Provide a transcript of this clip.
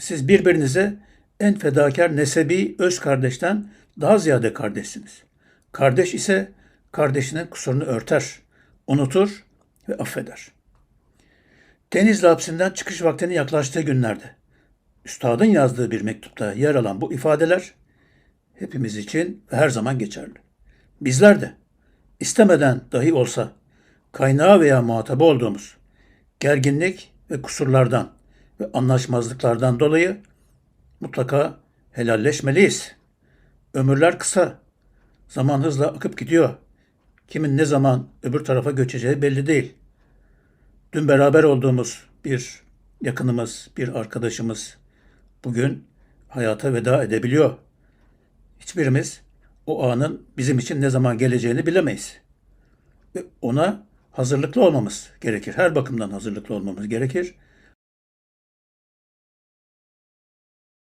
siz birbirinize en fedakar nesebi öz kardeşten daha ziyade kardeşsiniz. Kardeş ise kardeşinin kusurunu örter, unutur ve affeder. Denizli hapsinden çıkış vaktinin yaklaştığı günlerde üstadın yazdığı bir mektupta yer alan bu ifadeler hepimiz için her zaman geçerli. Bizler de istemeden dahi olsa kaynağı veya muhatabı olduğumuz gerginlik ve kusurlardan ve anlaşmazlıklardan dolayı mutlaka helalleşmeliyiz. Ömürler kısa. Zaman hızla akıp gidiyor. Kimin ne zaman öbür tarafa göçeceği belli değil. Dün beraber olduğumuz bir yakınımız, bir arkadaşımız bugün hayata veda edebiliyor. Hiçbirimiz o anın bizim için ne zaman geleceğini bilemeyiz. Ve ona hazırlıklı olmamız gerekir. Her bakımdan hazırlıklı olmamız gerekir.